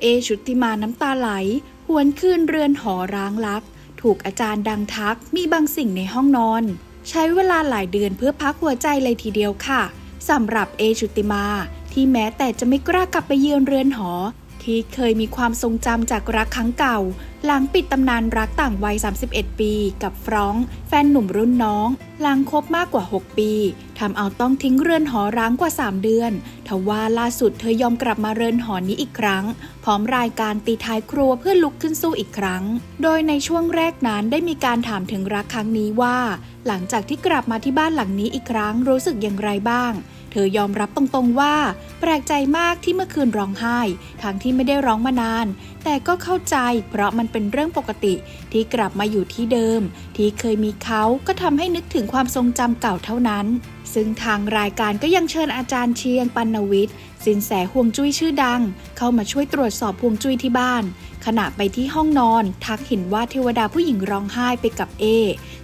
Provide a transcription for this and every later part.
เอชุติมาน้ำตาไหล หวนคืนเรือนหอร้างลัก ถูกอาจารย์ดังทักมีบางสิ่งในห้องนอน ใช้เวลาหลายเดือนเพื่อพักหัวใจเลยทีเดียวค่ะสำหรับเอชุติมาที่แม้แต่จะไม่กล้ากลับไปเยือนเรือนหอ ที่เคยมีความทรงจำจากรักครั้งเก่า หลังปิดตำนานรักต่างวัย 31 ปี กับฟรอง แฟนหนุ่มรุ่นน้อง หลังคบมากกว่า 6 ปีทำเอาต้องทิ้งเรือนหอร้างกว่า 3 เดือน ทว่าล่าสุดเธอยอมกลับมาเรือนหอนี้อีกครั้ง พร้อมรายการตีท้ายครัวเพื่อลุกขึ้นสู้อีกครั้ง โดยในช่วงแรกนั้นได้มีการถามถึงรักครั้งนี้ว่า หลังจากที่กลับมาที่บ้านหลังนี้อีกครั้งรู้สึกอย่างไรบ้างเธอยอมรับตรงๆว่า แปลกใจมากที่เมื่อคืนร้องไห้ ทั้งที่ไม่ได้ร้องมานาน แต่ก็เข้าใจเพราะมันเป็นเรื่องปกติที่กลับมาอยู่ที่เดิม ที่เคยมีเขาก็ทำให้นึกถึงความทรงจำเก่าเท่านั้นซึ่งทางรายการก็ยังเชิญอาจารย์เชียงปัณวิทย์สินแสห่วงจุ้ยชื่อดัง เข้ามาช่วยตรวจสอบห่วงจุ้ยที่บ้าน ขณะไปที่ห้องนอน ทักเห็นว่าเทวดาผู้หญิงร้องไห้ไปกับเอ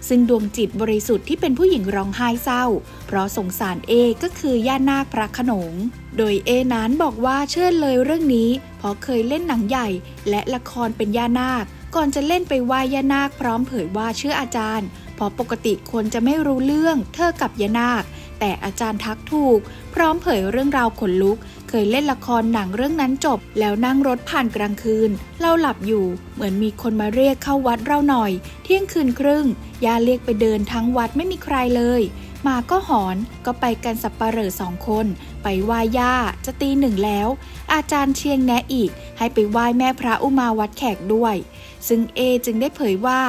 ซึ่งดวงจิตบริสุทธิ์ที่เป็นผู้หญิงร้องไห้เศร้า เพราะสงสารเอก็คือย่านาคพระขนง โดยเอนั้นบอกว่าเชื่อเลยเรื่องนี้ เพราะเคยเล่นหนังใหญ่ และละครเป็นย่านาคก่อนจะเล่นไปไหว้ย่านาคพร้อมเผยว่าเชื่ออาจารย์ พราะปกติคนจะไม่รู้เรื่องเธอกับยานาค แต่อาจารย์ทักถูก พร้อมเผยเรื่องราวขนลุก เคยเล่นละครหนังเรื่องนั้นจบ แล้วนั่งรถผ่านกลางคืน เราหลับอยู่ เหมือนมีคนมาเรียกเข้าวัดเราหน่อย เที่ยงคืนครึ่งยาเรียกไปเดินทั้งวัดไม่มีใครเลยมาก็หอนก็ไปกันสับปะเหร่อสองคน ไปไหว้ย่าจะตีหนึ่งแล้ว อาจารย์เชียงแนะอีก ให้ไปไหว้แม่พระอุมาวัดแขกด้วย ซึ่งเอจึงได้เผยว่า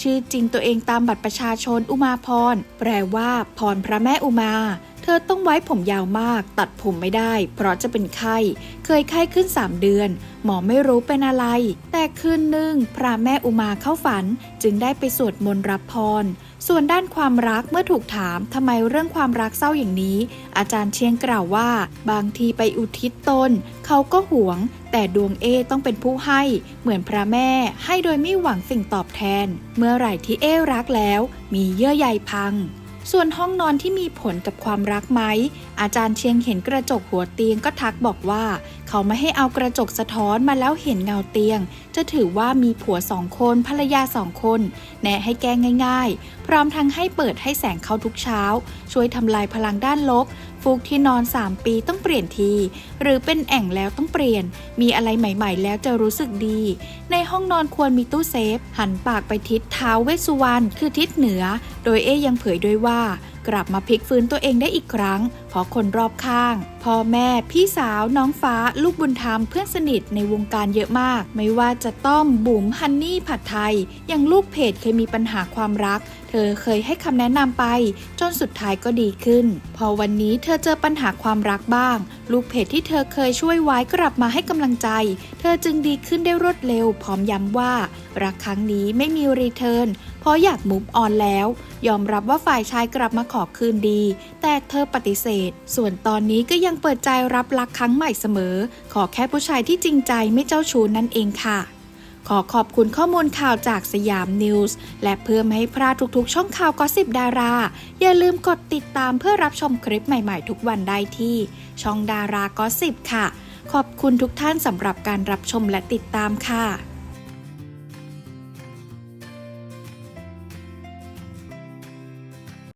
ชื่อจริงตัวเองตามบัตรประชาชนอุมาพร แปลว่า พรพระแม่อุมา เธอต้องไว้ผมยาวมาก ตัดผมไม่ได้ เพราะจะเป็นไข้ เคยไข้ขึ้น 3 เดือน หมอไม่รู้เป็นอะไร แต่คืนหนึ่งพระแม่อุมาเข้าฝัน จึงได้ไปสวดมนต์รับพร ส่วนด้านความรักเมื่อถูกถามทำไมเรื่องความรักเศร้าอย่างนี้ อาจารย์เชียงกล่าวว่า บางทีไปอุทิศตน เขาก็หวง แต่ดวงเอต้องเป็นผู้ให้ เหมือนพระแม่ให้โดยไม่หวังสิ่งตอบแทน เมื่อไหร่ที่เอรักแล้ว มีเยื่อใยพัง ส่วนห้องนอนที่มีผลกับความรักไหม อาจารย์เชียงเห็นกระจกหัวเตียงก็ทักบอกว่า เขาไม่ให้เอากระจกสะท้อนมาแล้วเห็นเงาเตียง จะถือว่ามีผัวสองคนภรรยาสองคน แนะให้แก้ง่ายๆ พร้อมทั้งให้เปิดให้แสงเข้าทุกเช้า ช่วยทำลายพลังด้านลบฟูกที่นอน 3 ปีต้องเปลี่ยนที หรือเป็นแอ่งแล้วต้องเปลี่ยน มีอะไรใหม่ๆ แล้วจะรู้สึกดี ในห้องนอนควรมีตู้เซฟ หันปากไปทิศเท้าเวสสุวรรณคือทิศเหนือ โดยเอยังเผยด้วยว่ากลับมาพลิกฟื้นตัวเองได้อีกครั้ง เพราะคนรอบข้าง พ่อแม่ พี่สาว น้องฟ้า ลูกบุญธรรมเพื่อนสนิทในวงการเยอะมาก ไม่ว่าจะต้อมบุ๋มฮันนี่ผัดไทยอย่างลูกเพจเคยมีปัญหาความรัก เธอเคยให้คำแนะนำไป จนสุดท้ายก็ดีขึ้น พอวันนี้เธอเจอปัญหาความรักบ้าง ลูกเพจที่เธอเคยช่วยไว้กลับมาให้กำลังใจ เธอจึงดีขึ้นได้รวดเร็ว พร้อมย้ำว่ารักครั้งนี้ไม่มีรีเทิร์น เพราะอยากมุฟออนแล้ว ยอมรับว่าฝ่ายชายกลับมาขอคืนดี แต่เธอปฏิเสธ ส่วนตอนนี้ก็ยังเปิดใจรับรักครั้งใหม่เสมอ ขอแค่ผู้ชายที่จริงใจไม่เจ้าชู้นั่นเองค่ะขอขอบคุณข้อมูลข่าวจากสยามนิวส์และเพื่อไม่ให้พลาดทุกๆ ช่องข่าวก็สิบดารา อย่าลืมกดติดตามเพื่อรับชมคลิปใหม่ๆ ทุกวันได้ที่ ช่องดาราก็สิบค่ะ ขอบคุณทุกท่านสำหรับการรับชมและติดตามค่ะ